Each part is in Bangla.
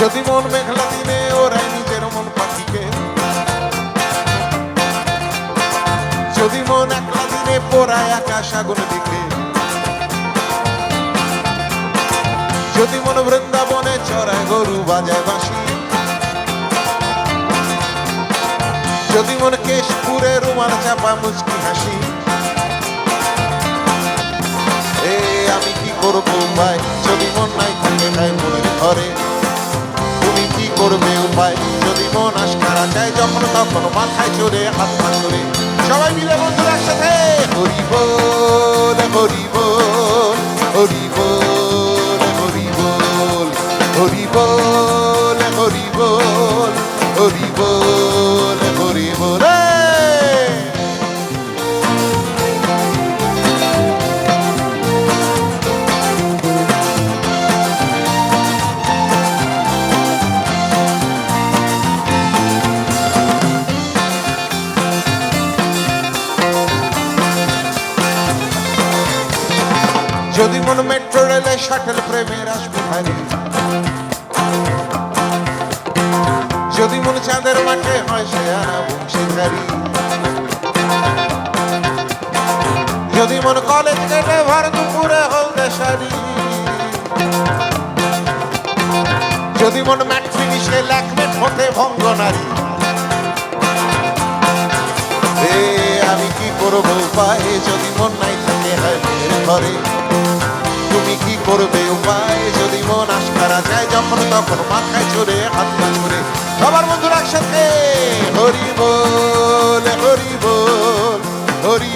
যদি মন মেঘলা দিনে ওরাই নিজের মন পাখিকে। যদি মন একলা দিনে পোড়ায় আকাশ আগুন দিকে যদি মন বৃন্দাবনে চড়ায় গরু বাজায় বাঁশি। যদি মন কেশপুরে রুমাল চাপা মুচকি হাসি। এ আমি কি করব ভাই? মাথায় চড়ে হাত পা চড়ে সবাই মিলে বন্ধুরা একসাথে। হরিব হরিব হরি যদি মন মেট্রো রেলে শাটল প্রেমের আসবে ভারী যদি মন চাঁদের মাঠে হয় সে আনা বংশীধারী যদি মন কলেজ কেটে ভর দুপুরে হলদে শাড়ি যদি মন ম্যাট ফিনিশে ল্যাকমেট হতে ভঙ্গ নারী। আমি কি করব উপায়? যদি মন নাই থাকে হয় ঘরে। করবে উপায় যদি মন আশকারা যায়, যখন তখন মাথায় চড়ে হাত পা চড়ে সবার বন্ধুরা একসাথে হরি বল হরি বল, হরি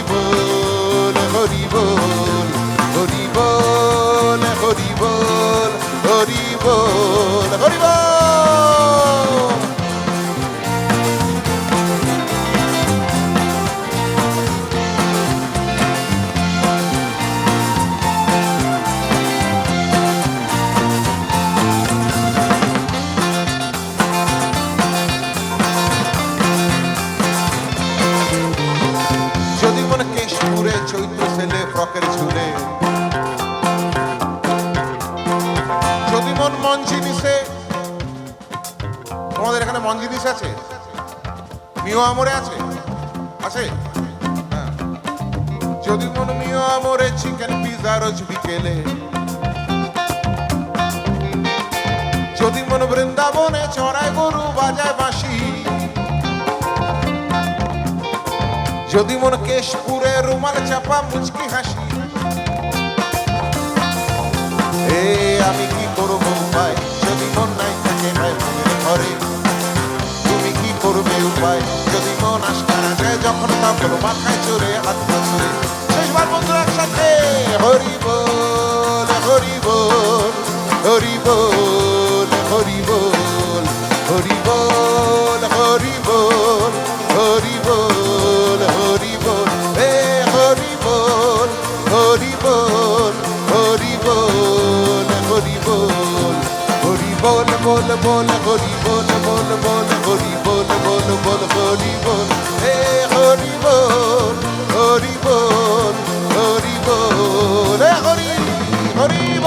জিনিস আছে? মিও আমরে আছে? আছে? হ্যাঁ। যদি মন মিও আমরে চিকেন পিজা রোজ বিকেলে। যদি মন বৃন্দাবনে চড়ায় গরু বাজায় বাঁশি। যদি মন কেশপুরে রুমাল চাপা মুচকি হাসি। উপায় যদি মন আশকারা যায়, যখন তখন মাথায় চড়ে হাত পাশে শেষবার বন্ধু একসাথে, হরি বল হরি বল হরি বল। বল হরি বল বল বল হরি বল বল বল হরি বল হে হরি বল হরি বল হরি বল হরি হরি